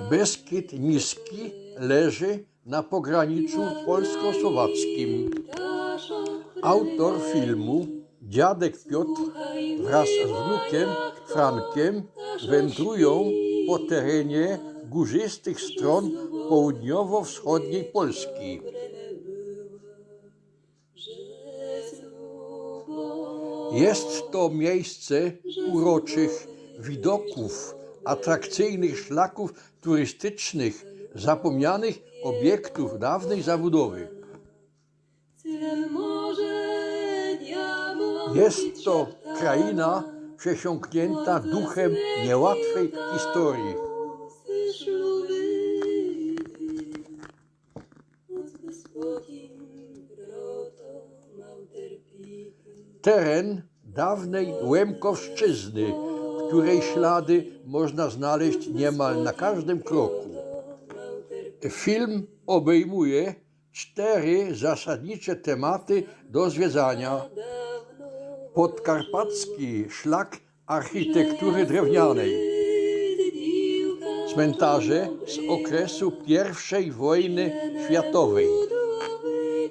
Beskid Niski leży na pograniczu polsko-słowackim. Autor filmu, dziadek Piotr wraz z wnukiem Frankiem wędrują po terenie górzystych stron południowo-wschodniej Polski. Jest to miejsce uroczych widoków, atrakcyjnych szlaków turystycznych, zapomnianych obiektów dawnej zabudowy. Jest to kraina przesiąknięta duchem niełatwej historii. Teren dawnej Łemkowszczyzny, której ślady można znaleźć niemal na każdym kroku. Film obejmuje cztery zasadnicze tematy do zwiedzania. Podkarpacki szlak architektury drewnianej, cmentarze z okresu I wojny światowej,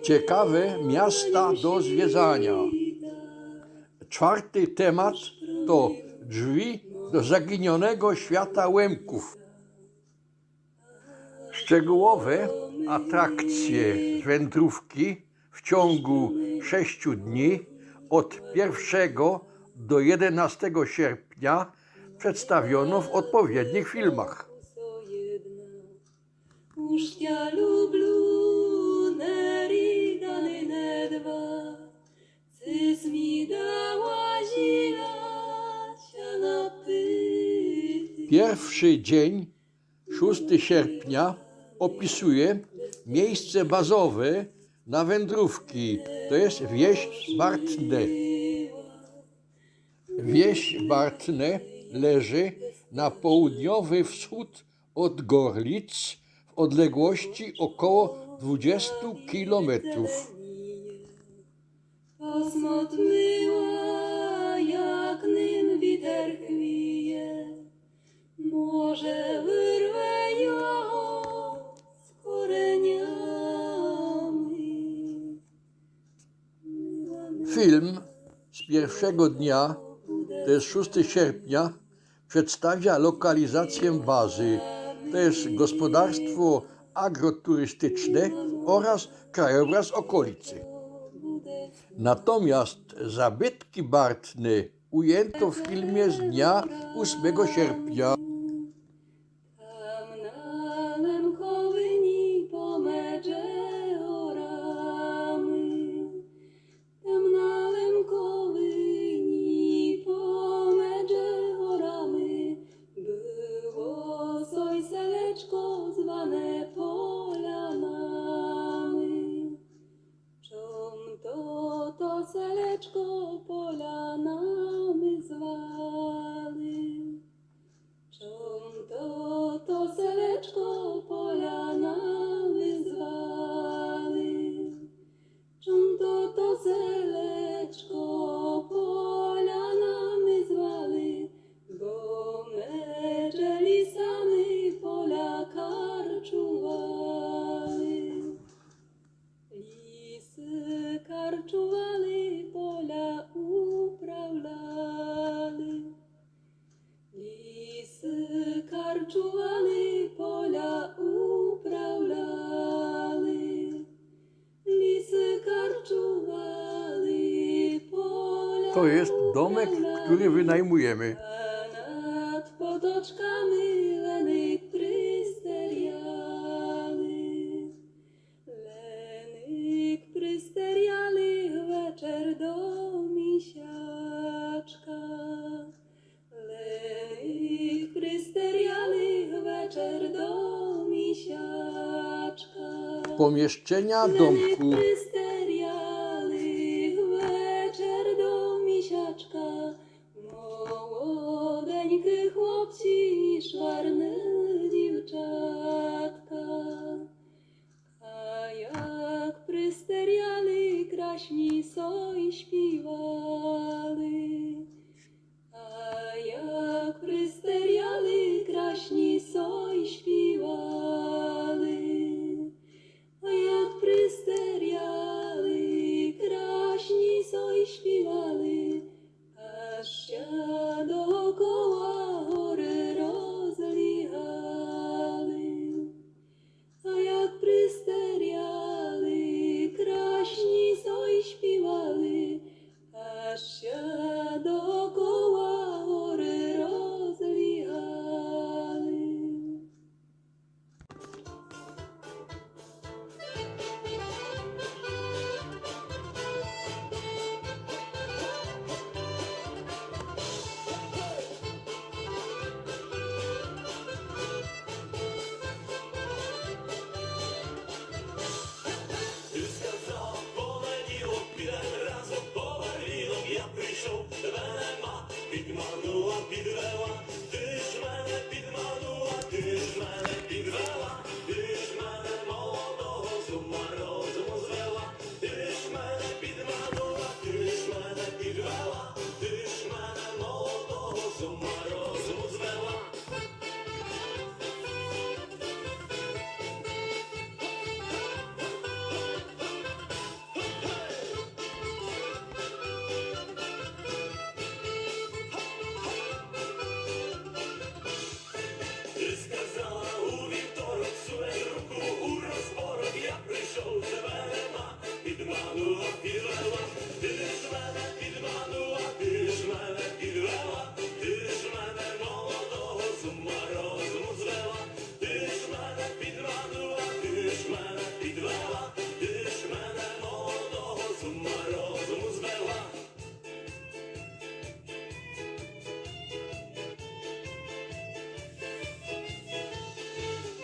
ciekawe miasta do zwiedzania. Czwarty temat to drzwi do zaginionego świata Łemków. Szczegółowe atrakcje wędrówki w ciągu sześciu dni od 1 do 11 sierpnia przedstawiono w odpowiednich filmach. Pierwszy dzień, 6 sierpnia, opisuje miejsce bazowe na wędrówki, to jest wieś Bartne. Wieś Bartne leży na południowy wschód od Gorlic w odległości około 20 kilometrów. Ją z korzeniami. Film z pierwszego dnia, to jest 6 sierpnia, przedstawia lokalizację bazy. To jest gospodarstwo agroturystyczne oraz krajobraz okolicy. Natomiast zabytki Bartny ujęto w filmie z dnia 8 sierpnia. To jest domek, który wynajmujemy. nad potoczkami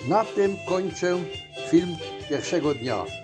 Na tym kończę film pierwszego dnia.